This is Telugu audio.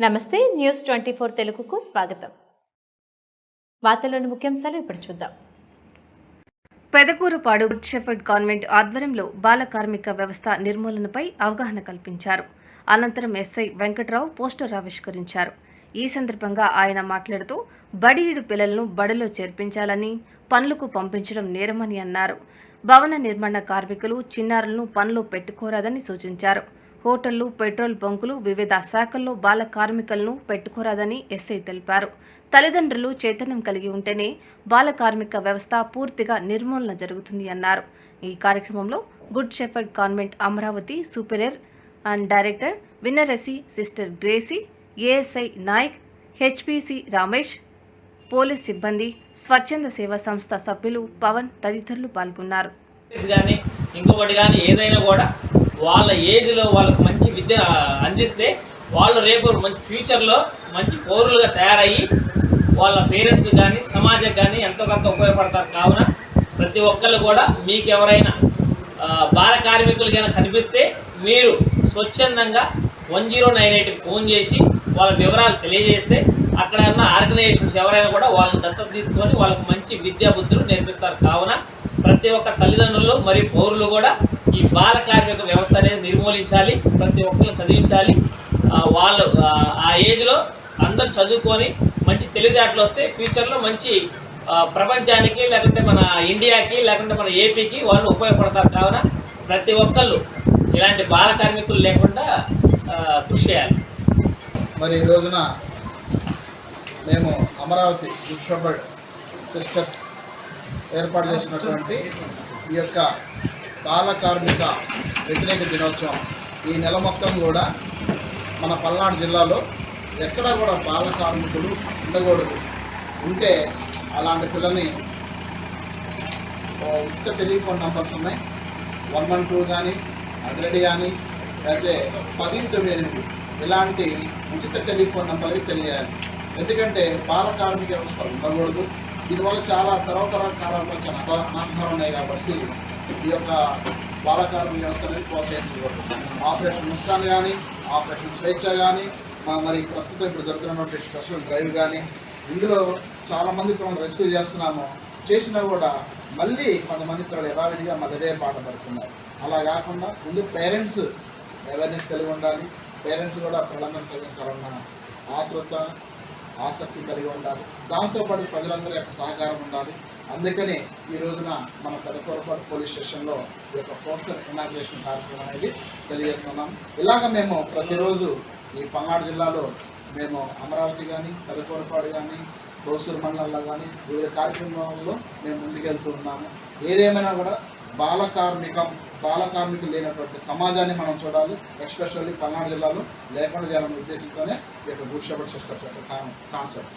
నమస్తే న్యూస్ ట్వంటీ ఫోర్ తెలుగుకు స్వాగతం. వార్తలోని ముఖ్యాంశాలు ఇప్పుడు చూద్దాం. పెదకూరుపాడు గుడ్ షెఫర్డ్ కాన్వెంట్ ఆధ్వర్యంలో బాల కార్మిక వ్యవస్థ నిర్మూలనపై అవగాహన కల్పించారు. అనంతరం ఎస్ఐ వెంకట్రావు పోస్టర్ ఆవిష్కరించారు. ఈ సందర్భంగా ఆయన మాట్లాడుతూ బడియుడు పిల్లలను బడిలో చేర్పించాలని పనులకు పంపించడం నేరమని అన్నారు. భవన నిర్మాణ కార్మికులు చిన్నారులను పనులు పెట్టుకోరాదని సూచించారు. హోటళ్ళు పెట్రోల్ బంకులు వివిధ శాఖల్లో బాల కార్మికులను పెట్టుకోరాదని ఎస్ఐ తెలిపారు. తల్లిదండ్రులు చైతన్యం కలిగి ఉంటేనే బాల కార్మిక వ్యవస్థ పూర్తిగా నిర్మూలన జరుగుతుంది అన్నారు. ఈ కార్యక్రమంలో Good Shepherd Convent Amaravati superior and director Vinnarasi sister Gracie ASI Nayak HPC Ramesh police సిబ్బంది స్వచ్ఛంద సేవా సంస్థ సభ్యులు పవన్ తదితరులు పాల్గొన్నారు. కానీ ఇంకొకటి కానీ ఏదైనా కూడా వాళ్ళ ఏజ్లో వాళ్ళకు మంచి విద్య అందిస్తే వాళ్ళు రేపు మంచి ఫ్యూచర్లో మంచి పౌరులుగా తయారయ్యి వాళ్ళ పేరెంట్స్ కానీ సమాజం కానీ ఎంతో కొంత ఉపయోగపడతారు. కావున ప్రతి ఒక్కళ్ళు కూడా మీకు ఎవరైనా బాల కార్మికులు కానీ కనిపిస్తే మీరు స్వచ్ఛందంగా వన్ జీరో నైన్ ఎయిట్కి ఫోన్ చేసి వాళ్ళ వివరాలు తెలియజేస్తే అక్కడ ఉన్న ఆర్గనైజేషన్స్ ఎవరైనా కూడా వాళ్ళని దత్తత తీసుకొని వాళ్ళకు మంచి విద్యా బుద్ధులు నేర్పిస్తారు. కావున ప్రతి ఒక్క తల్లిదండ్రులు మరియు పౌరులు కూడా ఈ బాల కార్మిక వ్యవస్థ అనేది నిర్మూలించాలి ప్రతి ఒక్కరు చదివించాలి. వాళ్ళు ఆ, ఏజ్లో అందరూ చదువుకొని మంచి తెలివితేటలు వస్తే ఫ్యూచర్లో మంచి ప్రపంచానికి లేకుంటే మన ఇండియాకి లేకుంటే మన ఏపీకి వాళ్ళు ఉపయోగపడతారు. కావున ప్రతి ఒక్కళ్ళు ఇలాంటి బాల కార్మికులు లేకుండా కృషి చేయాలి. మరి ఈ రోజున మేము అమరావతి విశ్వబర్డ్ సిస్టర్స్ ఏర్పాటు చేసినటువంటి ఈ యొక్క బాల కార్మిక వ్యతిరేక దినోత్సవం. ఈ నెల మొత్తం కూడా మన పల్నాడు జిల్లాలో ఎక్కడా కూడా బాల కార్మికులు ఉండకూడదు. ఉంటే అలాంటి పిల్లల్ని ఉచిత టెలిఫోన్ నంబర్స్ ఉన్నాయి. వన్ వన్ టూ కానీ హండ్రెడ్ కానీ అయితే పది తొమ్మిది ఎనిమిది ఇలాంటి ఉచిత టెలిఫోన్ నంబర్లకి తెలియాలి. ఎందుకంటే బాల కార్మిక వ్యవస్థ ఉండకూడదు. దీనివల్ల చాలా తరతర కాలంలో చాలా అన- అనర్థాలు ఉన్నాయి కాబట్టి ఈ యొక్క బాలకార్మిక వ్యవస్థ అనేది ప్రోత్సహించకూడదు. ఆపరేషన్ ముస్కాన్ కానీ ఆపరేషన్ స్వేచ్ఛ కానీ మరి ప్రస్తుతం ఇప్పుడు జరుగుతున్నటువంటి స్పెషల్ డ్రైవ్ కానీ ఇందులో చాలామంది మనం రెస్క్యూ చేస్తున్నాము. చేసినా కూడా మళ్ళీ కొంతమంది పిల్లలు యథావిధిగా మళ్ళీ అదే పాట పడుతున్నారు. అలా కాకుండా ముందు పేరెంట్స్ అవేర్నెస్ కలిగి ఉండాలి. పేరెంట్స్ కూడా పిల్లలందరూ చదివించాలన్న ఆతృత ఆసక్తి కలిగి ఉండాలి. దాంతోపాటు ప్రజలందరూ యొక్క సహకారం ఉండాలి. అందుకని ఈ రోజున మన పెదకొరపాటు పోలీస్ స్టేషన్లో ఈ యొక్క పోస్టర్ ఇనాగ్రేషన్ కార్యక్రమం అనేది తెలియజేస్తున్నాం. ఇలాగ మేము ప్రతిరోజు ఈ పల్నాడు జిల్లాలో మేము అమరావతి కానీ పెదకొరపాడు కానీ కోసూరు మండలంలో కానీ వివిధ కార్యక్రమాల్లో మేము ముందుకెళ్తూ ఉన్నాము. ఏదేమైనా కూడా బాల కార్మికం బాల కార్మికులు లేనటువంటి సమాజాన్ని మనం చూడాలి. ఎక్స్పెషల్లీ పల్నాడు జిల్లాలో లేకుండా చేయాలనే ఉద్దేశంతోనే ఈ యొక్క గుడ్ షెపర్డ్ సిస్టర్స్ యొక్క కాన్సెప్ట్.